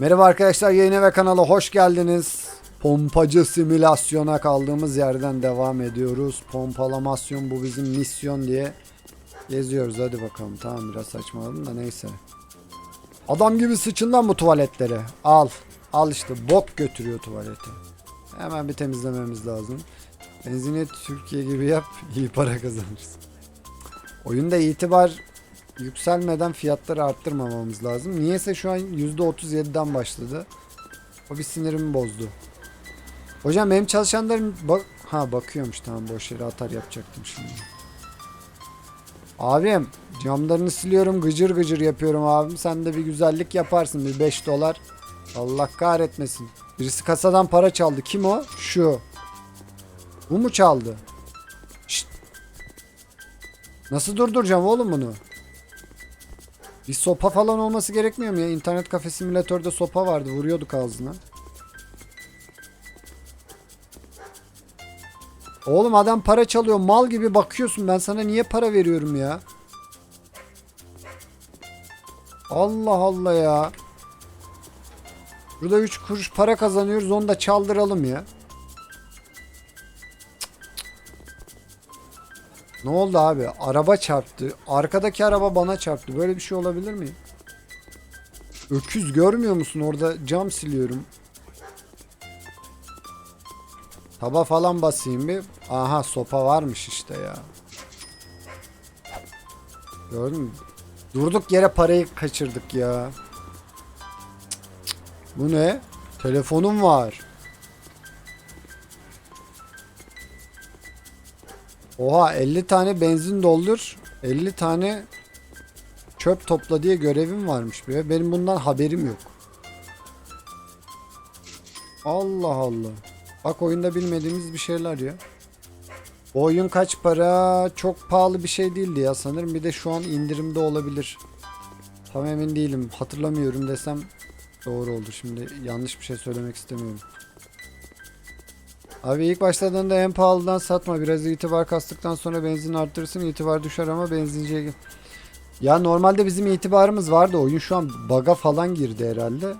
Merhaba arkadaşlar yayına ve kanala hoş geldiniz. Pompacı simülasyona kaldığımız yerden devam ediyoruz. Pompalamasyon bu bizim misyon diye geziyoruz. Hadi bakalım tamam biraz saçmaladım da neyse. Adam gibi sıçın lan bu tuvaletlere. Al. Al işte bok götürüyor tuvalete. Hemen bir temizlememiz lazım. Benzini Türkiye gibi yap iyi para kazanırsın. Oyunda itibar yükselmeden fiyatları arttırmamamız lazım. Niyeyse şu an %37'den başladı. O bir sinirimi bozdu. Hocam benim çalışanlarım bak ha bakıyormuş tamam boş yere atar yapacaktım şimdi. Abim camlarını siliyorum gıcır gıcır yapıyorum abim. Sen de bir güzellik yaparsın bir 5 dolar. Allah kahretmesin. Birisi kasadan para çaldı. Kim o? Şu. Bu mu çaldı? Şşt. Nasıl durduracağım oğlum bunu? Bir sopa falan olması gerekmiyor mu ya? İnternet kafe simülatörde sopa vardı. Vuruyorduk ağzına. Oğlum adam para çalıyor. Mal gibi bakıyorsun. Ben sana niye para veriyorum ya? Allah Allah ya. Burada 3 kuruş para kazanıyoruz. Onu da çaldıralım ya. Ne oldu abi? Araba çarptı. Arkadaki araba bana çarptı. Böyle bir şey olabilir mi? Öküz görmüyor musun? Orada cam siliyorum. Taba falan basayım bir. Aha sopa varmış işte ya. Gördün mü? Durduk yere parayı kaçırdık ya. Bu ne? Telefonum var. Oha 50 tane benzin doldur. 50 tane çöp topla diye görevim varmış. Ve benim bundan haberim yok. Allah Allah. Bak oyunda bilmediğimiz bir şeyler ya. Bu oyun kaç para? Çok pahalı bir şey değildi ya sanırım. Bir de şu an indirimde olabilir. Tam emin değilim. Hatırlamıyorum desem doğru olur. Şimdi yanlış bir şey söylemek istemiyorum. Abi ilk başladığında en pahalıdan satma. Biraz itibar kastıktan sonra benzin arttırırsın. itibar düşer ama benzinciye. Ya normalde bizim itibarımız vardı. Oyun şu an baga falan girdi herhalde.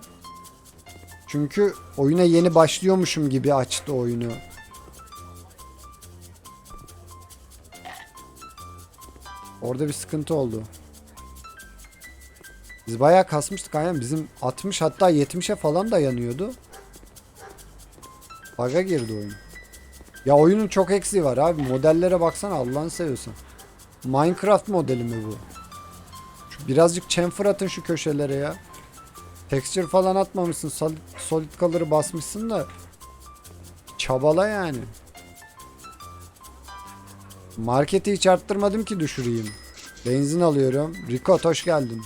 Çünkü oyuna yeni başlıyormuşum gibi açtı oyunu. Orada bir sıkıntı oldu. Biz bayağı kasmıştık aynen. Bizim 60 hatta 70'e falan dayanıyordu. Bug'a girdi oyun. Ya oyunun çok eksiği var abi. Modellere baksana Allah'ını seviyorsan. Minecraft modeli mi bu? Şu birazcık chamfer atın şu köşelere ya. Texture falan atmamışsın. Solid, solid color'ı basmışsın da. Çabala yani. Marketi hiç arttırmadım ki düşüreyim. Benzin alıyorum. Rikot hoş geldin.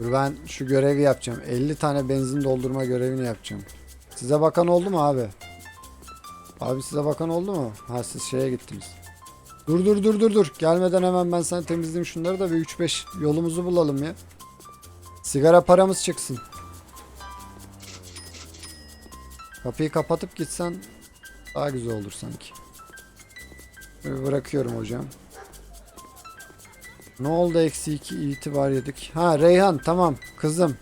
Dur ben şu görevi yapacağım. 50 tane benzin doldurma görevini yapacağım. Size bakan oldu mu abi? Abi size bakan oldu mu? Ha siz şeye gittiniz. Dur dur dur dur dur. Gelmeden hemen ben sana temizleyeyim şunları da bir 3-5 yolumuzu bulalım ya. Sigara paramız çıksın. Kapıyı kapatıp gitsen daha güzel olur sanki. Bırakıyorum hocam. Ne oldu eksi 2 itibar yedik. Ha Reyhan tamam kızım.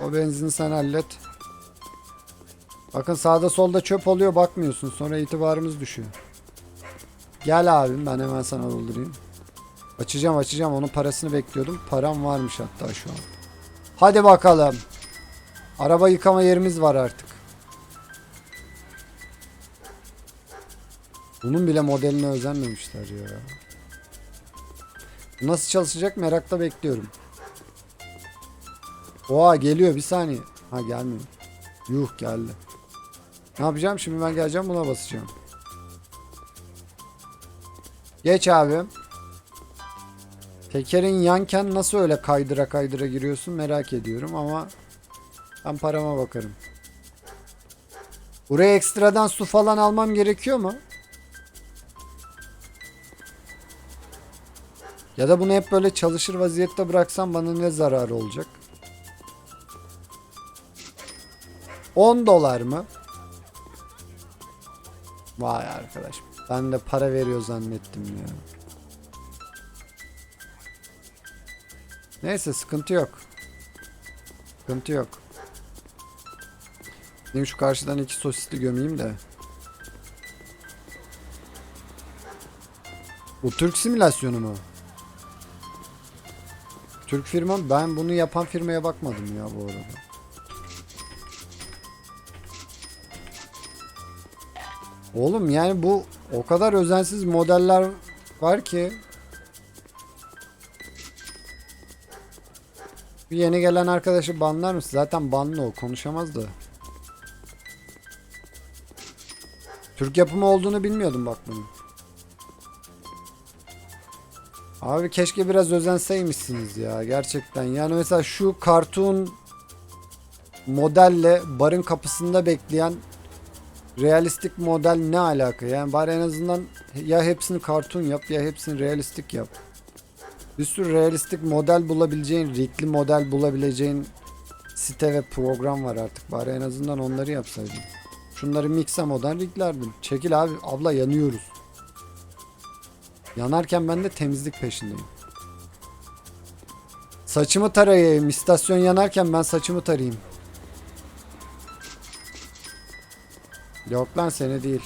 O benzini sen hallet. Bakın sağda solda çöp oluyor bakmıyorsun. Sonra itibarımız düşüyor. Gel abim ben hemen sana doldurayım. Açacağım açacağım onun parasını bekliyordum. Param varmış hatta şu an. Hadi bakalım. Araba yıkama yerimiz var artık. Bunun bile modeline özenmemişler ya. Nasıl çalışacak merakla bekliyorum. Oha geliyor bir saniye. Ha gelmiyor. Yuh geldi. Ne yapacağım? Şimdi ben geleceğim buna basacağım. Geç abi. Tekerin yanken nasıl öyle kaydıra kaydıra giriyorsun merak ediyorum ama ben parama bakarım. Buraya ekstradan su falan almam gerekiyor mu? Ya da bunu hep böyle çalışır vaziyette bıraksam bana ne zararı olacak? 10 dolar mı? Vay arkadaş. Ben de para veriyor zannettim ya. Neyse sıkıntı yok. Sıkıntı yok. Benim şu karşıdan iki sosisli gömeyim de. Bu Türk simülasyonu mu? Türk firma ben bunu yapan firmaya bakmadım ya bu arada. Oğlum yani bu o kadar özensiz modeller var ki Bir yeni gelen arkadaşı banlar mısın? Zaten banlı o konuşamaz da. Türk yapımı olduğunu bilmiyordum bak bunun. Abi keşke biraz özenseymişsiniz ya gerçekten. Yani mesela şu kartun modelle barın kapısında bekleyen realistik model ne alaka? Yani bari en azından ya hepsini kartun yap ya hepsini realistik yap. Bir sürü realistik model bulabileceğin, rigli model bulabileceğin site ve program var artık. Bari en azından onları yapsaydın. Şunları mixe model riglerdim. Çekil abi abla yanıyoruz. Yanarken ben de temizlik peşindeyim. Saçımı tarayayım. İstasyon yanarken ben saçımı tarayayım. Yok lan seni değil.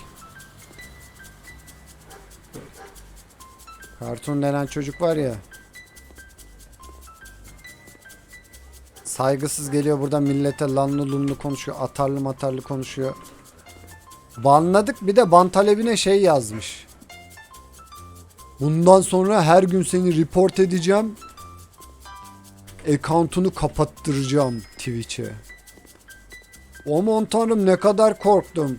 Kartun denen çocuk var ya. Saygısız geliyor burada millete lanlı lunlu konuşuyor. Atarlı matarlı konuşuyor. Banladık bir de ban talebine şey yazmış. Bundan sonra her gün seni report edeceğim. Account'unu kapattıracağım Twitch'e. Aman tanrım ne kadar korktum.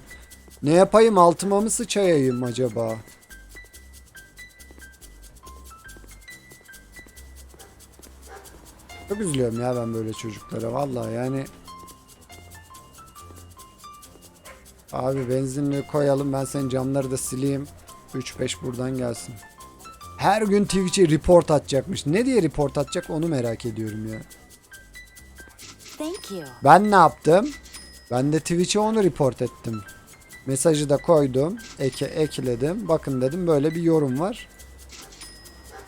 Ne yapayım altıma mı sıçayayım acaba? Çok üzülüyorum ya ben böyle çocuklara vallahi yani. Abi benzinli koyalım ben senin camları da sileyim. 3-5 buradan gelsin. Her gün Twitch'e report atacakmış. Ne diye report atacak onu merak ediyorum ya. Ben ne yaptım? Ben de Twitch'e onu report ettim. Mesajı da koydum. Eke, ekledim. Bakın dedim böyle bir yorum var.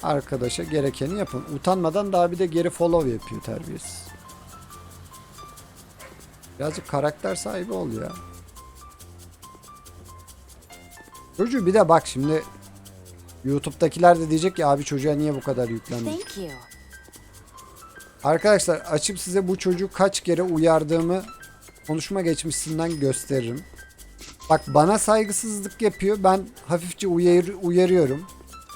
Arkadaşa gerekeni yapın. Utanmadan daha bir de geri follow yapıyor terbiyesiz. Birazcık karakter sahibi ol ya. Çocuğu bir de bak şimdi YouTube'dakiler de diyecek ki abi çocuğa niye bu kadar yüklendi? Arkadaşlar açıp size bu çocuğu kaç kere uyardığımı konuşma geçmişinden gösteririm. Bak bana saygısızlık yapıyor. Ben hafifçe uyar, uyarıyorum.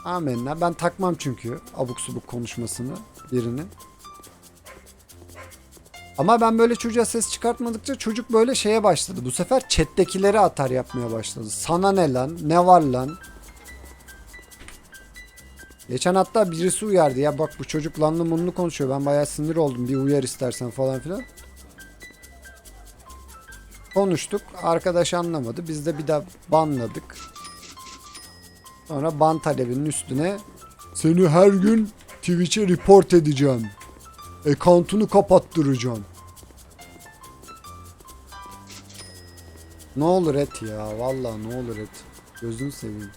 Amenna. Ben takmam çünkü abuk subuk konuşmasını birinin. Ama ben böyle çocuğa ses çıkartmadıkça çocuk böyle şeye başladı. Bu sefer chat'tekileri atar yapmaya başladı. Sana ne lan? Ne var lan? Geçen hatta birisi uyardı ya bak bu çocuk lanlı munlu konuşuyor. Ben bayağı sinir oldum. Bir uyar istersen falan filan. Konuştuk. Arkadaş anlamadı. Biz de bir daha banladık. Sonra ban talebinin üstüne seni her gün Twitch'e report edeceğim. Account'unu kapattıracağım. Ne olur et ya. Vallahi ne olur et. Gözünü seveyim.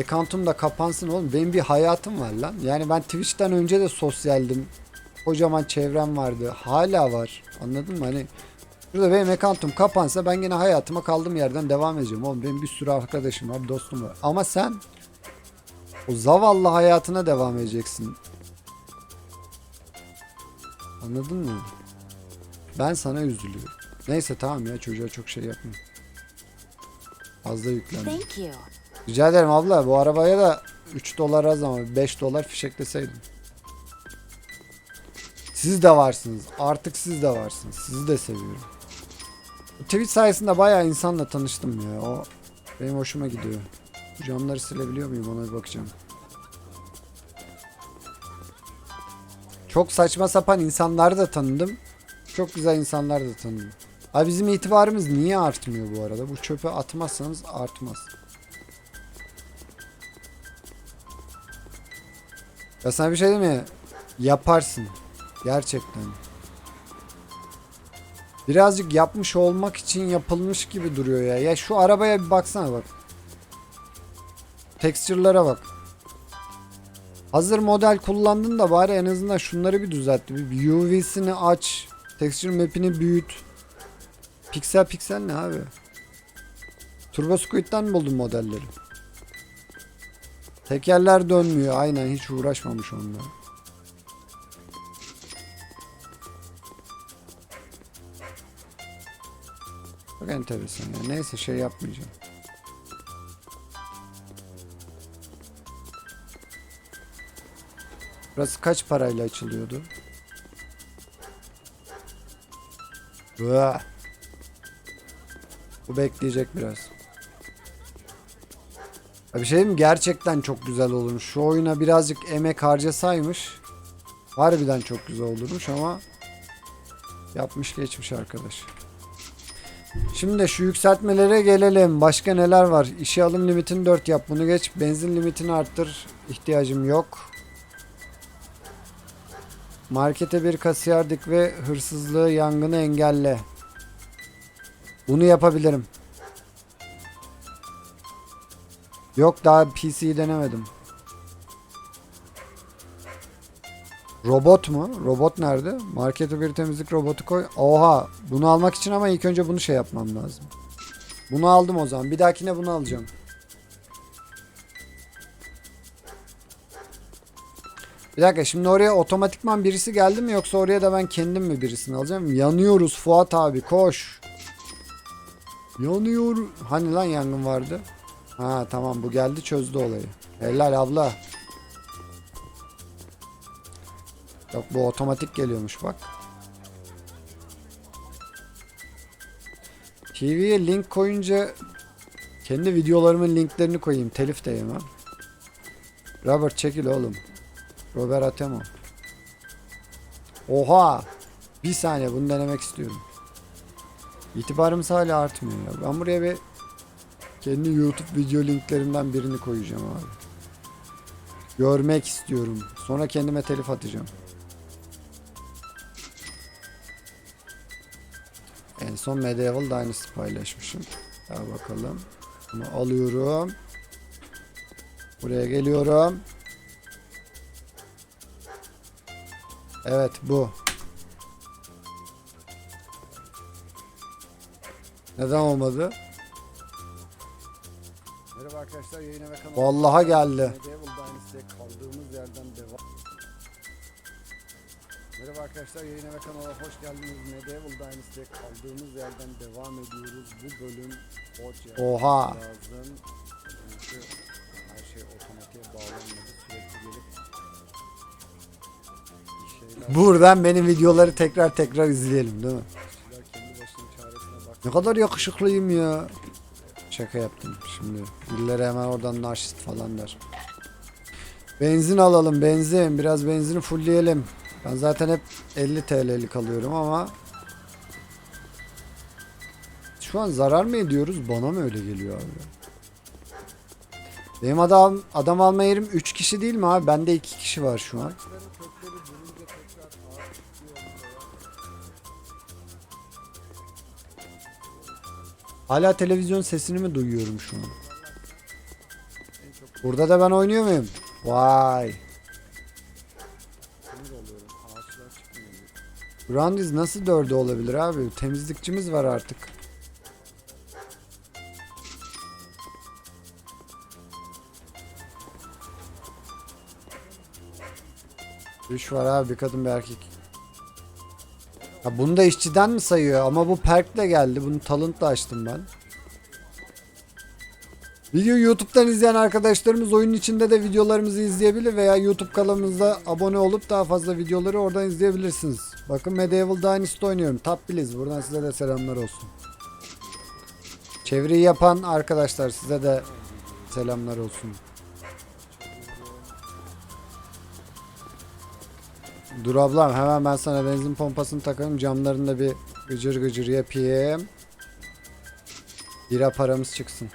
Account'um da kapansın oğlum. Benim bir hayatım var lan. Yani ben Twitch'ten önce de sosyaldim. Kocaman çevrem vardı. Hala var. Anladın mı? Hani Şurada benim account'um kapansa ben yine hayatıma kaldığım yerden devam edeceğim. Oğlum benim bir sürü arkadaşım var, dostum var. Ama sen o zavallı hayatına devam edeceksin. Anladın mı? Ben sana üzülüyorum. Neyse tamam ya çocuğa çok şey yapma. Fazla yüklendim. Rica ederim abla bu arabaya da 3 dolar az ama 5 dolar fişekleseydin. Siz de varsınız. Artık siz de varsınız. Sizi de seviyorum. Twitch sayesinde bayağı insanla tanıştım ya. O benim hoşuma gidiyor. Camları silebiliyor muyum ona bir bakacağım. Çok saçma sapan insanları da tanıdım. Çok güzel insanlar da tanıdım. Abi bizim itibarımız niye artmıyor bu arada? Bu çöpe atmazsanız artmaz. Ya sana bir şey diyeyim mi? Yaparsın. Gerçekten. Birazcık yapmış olmak için yapılmış gibi duruyor ya. Ya şu arabaya bir baksana bak. Texture'lara bak. Hazır model kullandın da bari en azından şunları bir düzelt. Bir UV'sini aç. Texture map'ini büyüt. Piksel piksel ne abi? Turbo Squid'den mi buldun modelleri? Tekerler dönmüyor. Aynen hiç uğraşmamış onunla. Çok enteresan ya. Neyse şey yapmayacağım. Burası kaç parayla açılıyordu? Bu bekleyecek biraz. Ya bir şey mi? Gerçekten çok güzel olurmuş. Şu oyuna birazcık emek harcasaymış harbiden çok güzel olurmuş ama yapmış geçmiş arkadaş. Şimdi de şu yükseltmelere gelelim. Başka neler var? İşe alım limitini 4 yap. Bunu geç. Benzin limitini arttır. İhtiyacım yok. Markete bir kasiyer dik ve hırsızlığı yangını engelle. Bunu yapabilirim. Yok daha PC'yi denemedim. Robot mu? Robot nerede? Markete bir temizlik robotu koy. Oha! Bunu almak için ama ilk önce bunu şey yapmam lazım. Bunu aldım o zaman. Bir dahakine bunu alacağım. Bir dakika şimdi oraya otomatikman birisi geldi mi yoksa oraya da ben kendim mi birisini alacağım? Yanıyoruz Fuat abi koş. Yanıyor. Hani lan yangın vardı? Ha tamam bu geldi çözdü olayı. Helal abla. Yok bu otomatik geliyormuş bak. TV'ye link koyunca kendi videolarımın linklerini koyayım. Telif de yemem. Robert çekil oğlum. Robert Atemo. Oha! Bir saniye bunu denemek istiyorum. İtibarımız hala artmıyor. Ben buraya bir kendi YouTube video linklerimden birini koyacağım abi. Görmek istiyorum. Sonra kendime telif atacağım. En son Medieval Dynasty paylaşmışım. Daha bakalım. Bunu alıyorum. Buraya geliyorum. Evet bu. Neden olmadı? Merhaba arkadaşlar yayına ve kanalıma. Vallaha geldi. Kaldığımız yerden devam. Merhaba arkadaşlar yayına ve kanala hoş geldiniz. Medieval Dynasty'ye kaldığımız yerden devam ediyoruz. Bu bölüm Hoca Oha. lazım. Çünkü her şey otomatiğe bağlanmadı. Sürekli gelip bir şeyler Buradan benim videoları tekrar tekrar izleyelim değil mi? kişiler kendi başının çaresine bak. Ne kadar yakışıklıyım ya. Şaka yaptım şimdi. Birileri hemen oradan narşist falan der. Benzin alalım benzin. Biraz benzini fullleyelim. Ben zaten hep 50 TL'lik alıyorum ama şu an zarar mı ediyoruz? Bana mı öyle geliyor abi? Benim adam adam alma yerim 3 kişi değil mi abi? Bende 2 kişi var şu an. Hala televizyon sesini mi duyuyorum şu an? En çok Burada da ben oynuyor muyum? Vay. Brandiz nasıl dördü olabilir abi? Temizlikçimiz var artık. Üç var abi bir kadın bir erkek. Ha bunu da işçiden mi sayıyor? Ama bu perkle geldi. Bunu talentla açtım ben. Video YouTube'dan izleyen arkadaşlarımız oyunun içinde de videolarımızı izleyebilir veya YouTube kanalımıza abone olup daha fazla videoları oradan izleyebilirsiniz. Bakın Medieval Dynasty oynuyorum. Top Biliz. Buradan size de selamlar olsun. Çeviriyi yapan arkadaşlar size de selamlar olsun. Dur ablam hemen ben sana benzin pompasını takarım. Camlarını da bir gıcır gıcır yapayım. Bira paramız çıksın.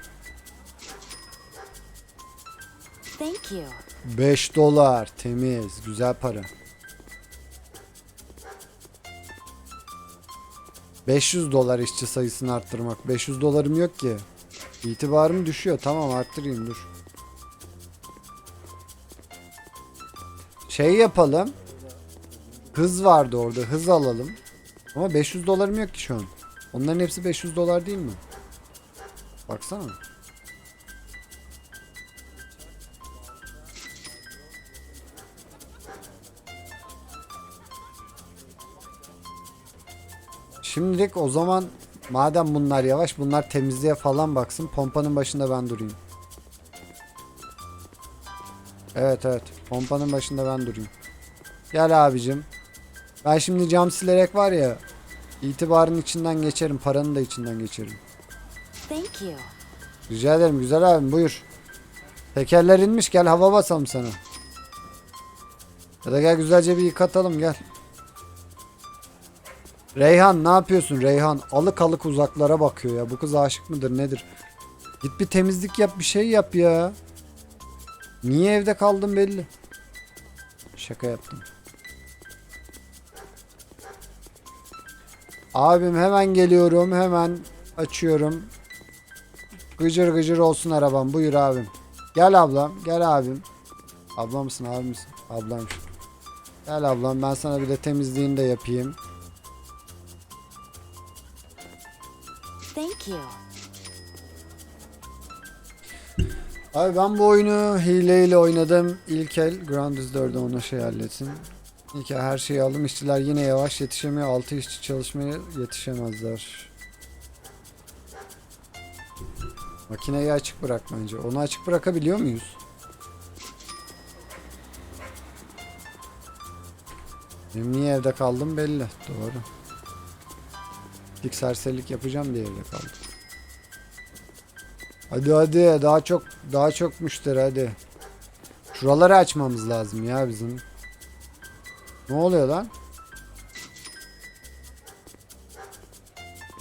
Thank you. 5 dolar temiz güzel para. 500 dolar işçi sayısını arttırmak. 500 dolarım yok ki. İtibarım düşüyor. Tamam arttırayım dur. Şey yapalım. Hız vardı orada. Hız alalım. Ama 500 dolarım yok ki şu an. Onların hepsi 500 dolar değil mi? Baksana. Şimdilik o zaman madem bunlar yavaş bunlar temizliğe falan baksın. Pompanın başında ben durayım. Evet evet. Pompanın başında ben durayım. Gel abicim. Ben şimdi cam silerek var ya itibarın içinden geçerim. Paranın da içinden geçerim. Thank you. Rica ederim güzel abim buyur. Tekerler inmiş gel hava basalım sana. Ya da gel güzelce bir yıkatalım gel. Reyhan ne yapıyorsun Reyhan? Alık alık uzaklara bakıyor ya. Bu kız aşık mıdır nedir? Git bir temizlik yap bir şey yap ya. Niye evde kaldın belli. Şaka yaptım. Abim hemen geliyorum hemen açıyorum. Gıcır gıcır olsun arabam. Buyur abim. Gel ablam. Gel abim. Ablam mısın abi misin? Ablam. Gel ablam ben sana bir de temizliğini de yapayım. Thank you. Abi ben bu oyunu hileyle oynadım. İlk el Grounded 4'de ona şey halletsin. İlk her şeyi aldım. İşçiler yine yavaş yetişemiyor. 6 işçi çalışmaya yetişemezler. Makineyi açık bırak bence. Onu açık bırakabiliyor muyuz? Benim niye evde kaldım belli. Doğru. İlk serserilik yapacağım diye evde kaldım. Hadi hadi daha çok daha çok müşteri hadi. Şuraları açmamız lazım ya bizim. Ne oluyor lan?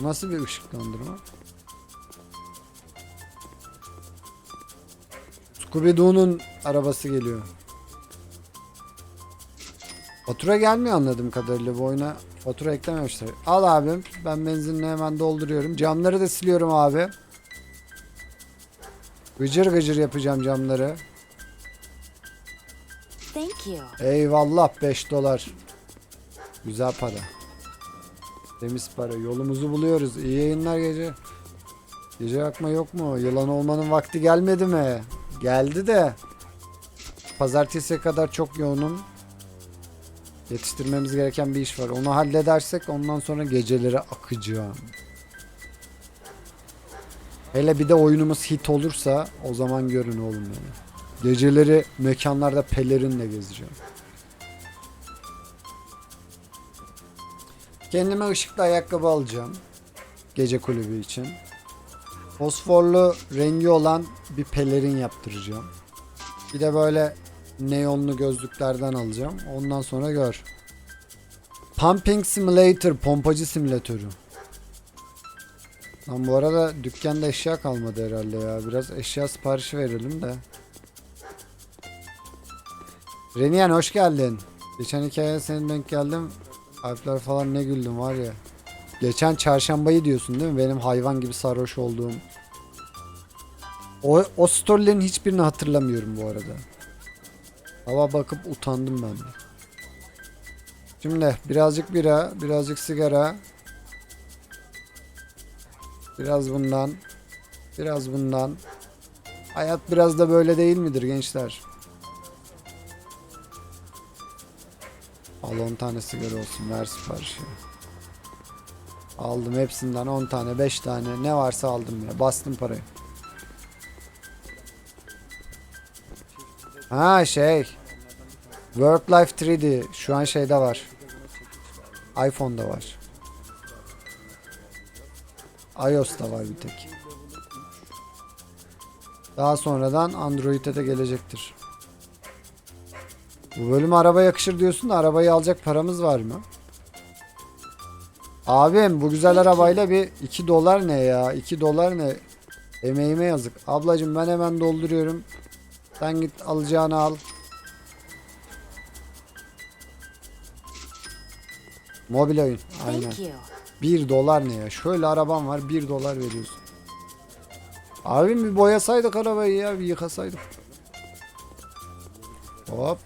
Nasıl bir ışıklandırma? Scooby-Doo'nun arabası geliyor. Fatura gelmiyor anladığım kadarıyla bu oyuna fatura eklememişler. Al abim ben benzinini hemen dolduruyorum. Camları da siliyorum abi. Gıcır gıcır yapacağım camları. Eyvallah 5 dolar. Güzel para. Temiz para. Yolumuzu buluyoruz. İyi yayınlar gece. Gece yakma yok mu? Yılan olmanın vakti gelmedi mi? Geldi de. Pazartesiye kadar çok yoğunum. Yetiştirmemiz gereken bir iş var. Onu halledersek ondan sonra geceleri akacağım. Hele bir de oyunumuz hit olursa o zaman görün oğlum beni. Geceleri mekanlarda pelerinle gezeceğim. Kendime ışıklı ayakkabı alacağım. Gece kulübü için. Fosforlu rengi olan bir pelerin yaptıracağım. Bir de böyle neonlu gözlüklerden alacağım. Ondan sonra gör. Pumping Simulator, pompacı simülatörü. Lan bu arada dükkanda eşya kalmadı herhalde ya. Biraz eşya siparişi verelim de. Reniyen hoş geldin. Geçen hikayeye senin denk geldim. Alpler falan ne güldüm var ya. Geçen çarşambayı diyorsun değil mi? Benim hayvan gibi sarhoş olduğum. O, o storylerin hiçbirini hatırlamıyorum bu arada. Hava bakıp utandım ben de. Şimdi birazcık bira, birazcık sigara. Biraz bundan. Biraz bundan. Hayat biraz da böyle değil midir gençler? Al 10 tane sigara olsun ver siparişi. Aldım hepsinden 10 tane 5 tane ne varsa aldım ya bastım parayı. Ha şey. Work Life 3D şu an şeyde var. iPhone'da var. iOS'ta var bir tek. Daha sonradan Android'e de gelecektir. Bu bölüm araba yakışır diyorsun da arabayı alacak paramız var mı? Abim bu güzel arabayla bir 2 dolar ne ya? 2 dolar ne? Emeğime yazık. Ablacım ben hemen dolduruyorum. Sen git alacağını al. Mobil oyun. Aynen. Thank you. 1 dolar ne ya? Şöyle arabam var 1 dolar veriyorsun. Abim bir boyasaydık arabayı ya bir yıkasaydık. Hop.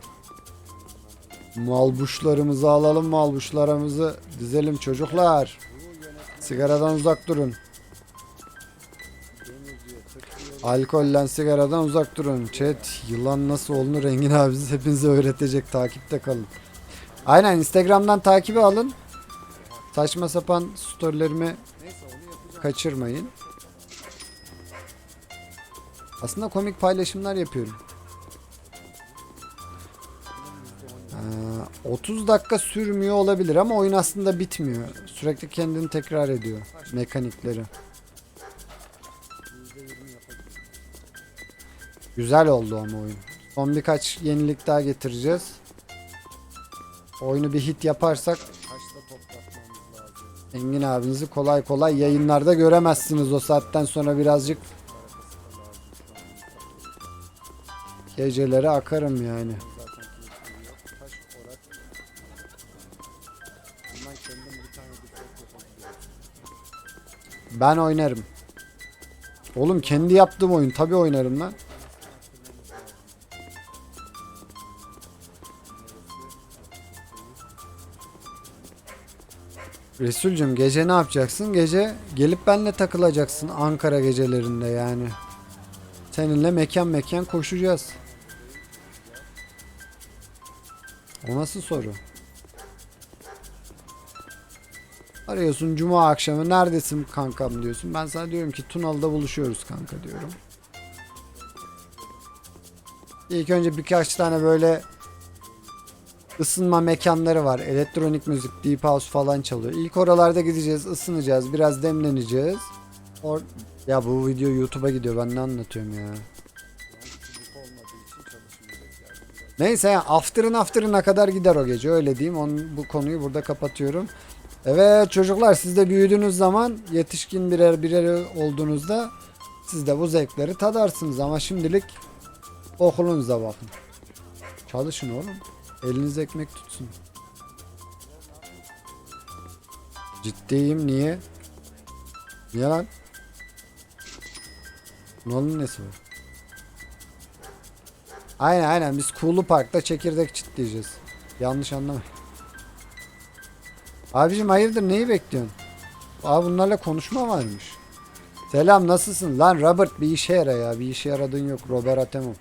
Malbuşlarımızı alalım malbuşlarımızı dizelim çocuklar. Sigaradan uzak durun. Alkollen sigaradan uzak durun. Chat yılan nasıl olunur Engin abiniz hepinize öğretecek. Takipte kalın. Aynen Instagram'dan takibi alın. Saçma sapan storylerimi kaçırmayın. Aslında komik paylaşımlar yapıyorum. 30 dakika sürmüyor olabilir ama oyun aslında bitmiyor. Sürekli kendini tekrar ediyor mekanikleri. Güzel oldu ama oyun. Son birkaç yenilik daha getireceğiz. Oyunu bir hit yaparsak Engin abinizi kolay kolay yayınlarda göremezsiniz o saatten sonra birazcık Geceleri akarım yani. Ben oynarım. Oğlum kendi yaptığım oyun tabi oynarım lan. Resulcüm gece ne yapacaksın? Gece gelip benle takılacaksın Ankara gecelerinde yani. Seninle mekan mekan koşacağız. O nasıl soru? Arıyorsun cuma akşamı neredesin kankam diyorsun. Ben sana diyorum ki Tunalı'da buluşuyoruz kanka diyorum. İlk önce birkaç tane böyle ısınma mekanları var. Elektronik müzik, deep house falan çalıyor. İlk oralarda gideceğiz, ısınacağız, biraz demleneceğiz. Or ya bu video YouTube'a gidiyor. Ben ne anlatıyorum ya? Neyse ya after'ın after'ına kadar gider o gece öyle diyeyim. Onun, bu konuyu burada kapatıyorum. Evet çocuklar siz de büyüdüğünüz zaman yetişkin birer birer olduğunuzda siz de bu zevkleri tadarsınız ama şimdilik okulunuza bakın. Çalışın oğlum. Eliniz ekmek tutsun. Ciddiyim niye? Niye lan? Bunun nesi var? Aynen aynen biz Kulu Park'ta çekirdek çitleyeceğiz. Yanlış anlama. Abicim hayırdır neyi bekliyorsun? Aa bunlarla konuşma varmış. Selam nasılsın? Lan Robert bir işe yara ya. Bir işe yaradığın yok. Robert Atemov.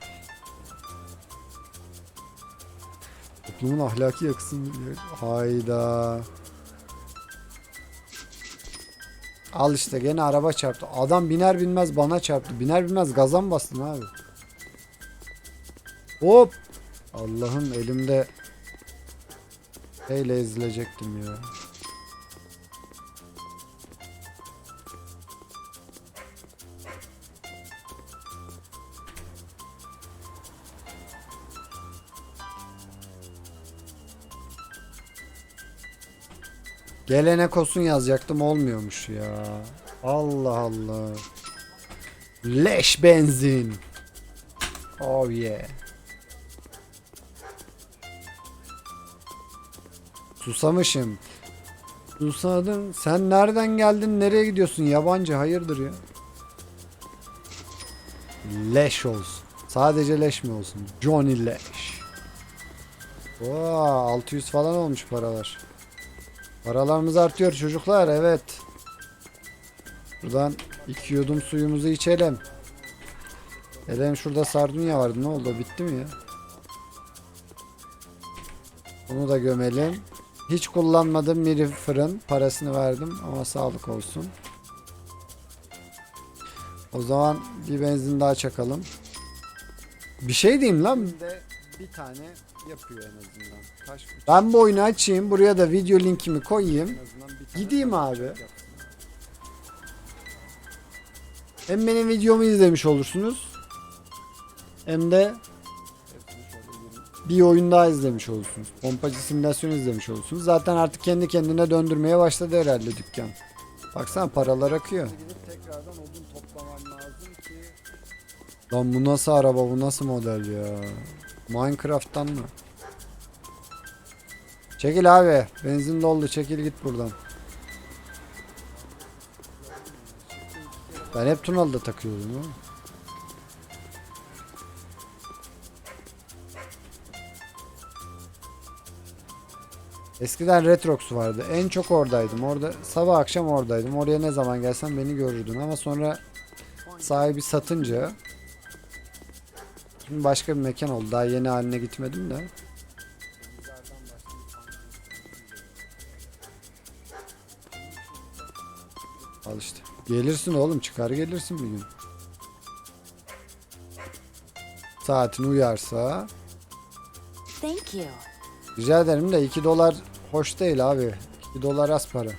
Toplumun ahlaki yakısını. Hayda. Al işte gene araba çarptı. Adam biner binmez bana çarptı. Biner binmez gazan bastın abi. Hop. Allah'ım elimde Eyle ezilecektim ya. Gelenek olsun yazacaktım olmuyormuş ya. Allah Allah. Leş benzin. Oh yeah. Susamışım. Susadın. Sen nereden geldin? Nereye gidiyorsun? Yabancı hayırdır ya? Leş olsun. Sadece leş mi olsun? Johnny Leş. Oo, 600 falan olmuş paralar. Paralarımız artıyor çocuklar evet. Buradan iki yudum suyumuzu içelim. Eleğim şurada sardunya vardı ne oldu bitti mi ya? Bunu da gömelim. Hiç kullanmadığım bir fırın. Parasını verdim ama sağlık olsun. O zaman bir benzin daha çakalım. Bir şey diyeyim lan. Bir tane yapıyor en azından. Ben bu oyunu açayım. Buraya da video linkimi koyayım. Gideyim abi. Hem benim videomu izlemiş olursunuz. Hem de bir oyun daha izlemiş olursunuz. Pompacı simülasyon izlemiş olursunuz. Zaten artık kendi kendine döndürmeye başladı herhalde dükkan. Baksana paralar akıyor. Lan bu nasıl araba bu nasıl model ya? Minecraft'tan mı? Çekil abi. Benzin doldu çekil git buradan. Ben hep Tunalı'da takıyordum oğlum. Eskiden Retrox vardı. En çok oradaydım. Orada sabah akşam oradaydım. Oraya ne zaman gelsen beni görürdün ama sonra sahibi satınca şimdi başka bir mekan oldu. Daha yeni haline gitmedim de. Al işte. Gelirsin oğlum çıkar gelirsin bir gün. Saatin uyarsa Thank you. Rica ederim de 2 dolar hoş değil abi. 2 dolar az para.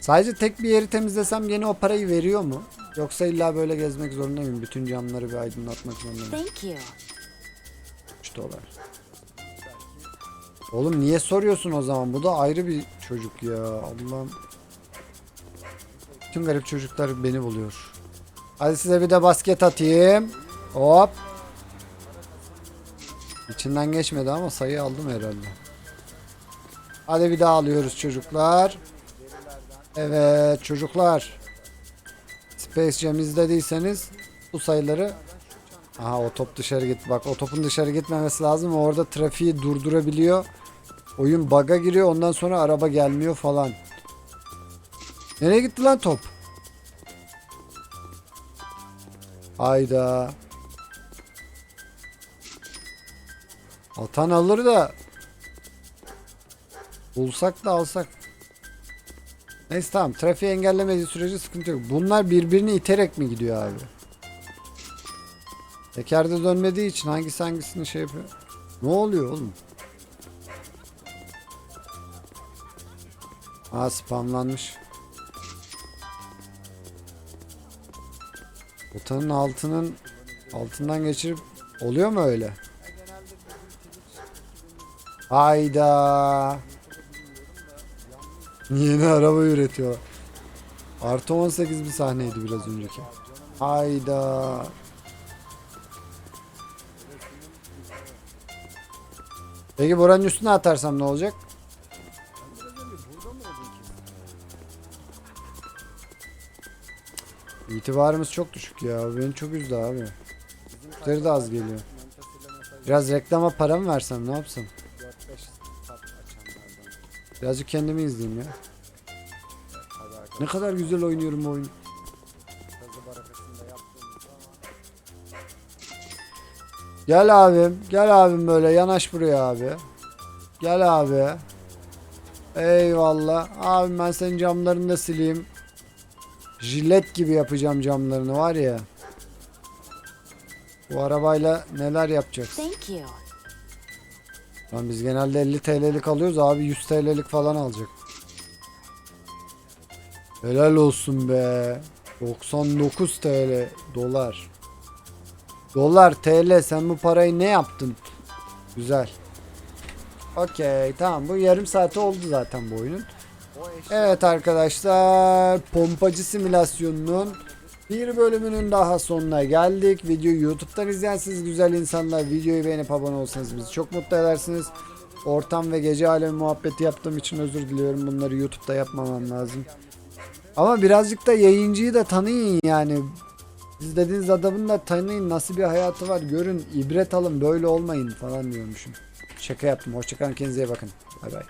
Sadece tek bir yeri temizlesem yine o parayı veriyor mu? Yoksa illa böyle gezmek zorunda mıyım? Bütün camları bir aydınlatmak zorunda mıyım? Thank you. 3 dolar. Oğlum niye soruyorsun o zaman? Bu da ayrı bir çocuk ya. Allah'ım. Tüm garip çocuklar beni buluyor. Hadi size bir de basket atayım. Hop. İçinden geçmedi ama sayı aldım herhalde. Hadi bir daha alıyoruz çocuklar. Evet çocuklar. Space Jam izlediyseniz bu sayıları Aha o top dışarı gitti. Bak o topun dışarı gitmemesi lazım. Orada trafiği durdurabiliyor. Oyun bug'a giriyor. Ondan sonra araba gelmiyor falan. Nereye gitti lan top? Hayda. Atan alır da bulsak da alsak. Neyse tamam. Trafiği engellemediği sürece sıkıntı yok. Bunlar birbirini iterek mi gidiyor abi? Tekerde dönmediği için hangisi hangisini şey yapıyor? Ne oluyor oğlum? Aa spamlanmış. Otanın altının altından geçirip oluyor mu öyle? Hayda. Yeni araba üretiyor. Artı 18 bir sahneydi biraz önceki. Hayda. Peki buranın üstüne atarsam ne olacak? İtibarımız çok düşük ya. Beni çok üzdü abi. Müşteri de az geliyor. Biraz reklama para mı versem ne yapsam? Birazcık kendimi izleyeyim ya. Ne kadar güzel oynuyorum bu oyunu. Gel abim, gel abim böyle yanaş buraya abi. Gel abi. Eyvallah. Abi ben senin camlarını da sileyim. Jilet gibi yapacağım camlarını var ya. Bu arabayla neler yapacaksın? Lan biz genelde 50 TL'lik alıyoruz abi 100 TL'lik falan alacak. Helal olsun be. 99 TL dolar. Dolar TL sen bu parayı ne yaptın? Güzel. Okey tamam bu yarım saati oldu zaten bu oyunun. Evet arkadaşlar pompacı simülasyonunun bir bölümünün daha sonuna geldik. Videoyu YouTube'dan izleyen güzel insanlar videoyu beğenip abone olsanız bizi çok mutlu edersiniz. Ortam ve gece alemi muhabbeti yaptığım için özür diliyorum. Bunları YouTube'da yapmamam lazım. Ama birazcık da yayıncıyı da tanıyın yani. Siz dediğiniz adamın da tanıyın nasıl bir hayatı var görün ibret alın böyle olmayın falan diyormuşum. Şaka yaptım. Hoşçakalın kendinize iyi bakın. Bay bay.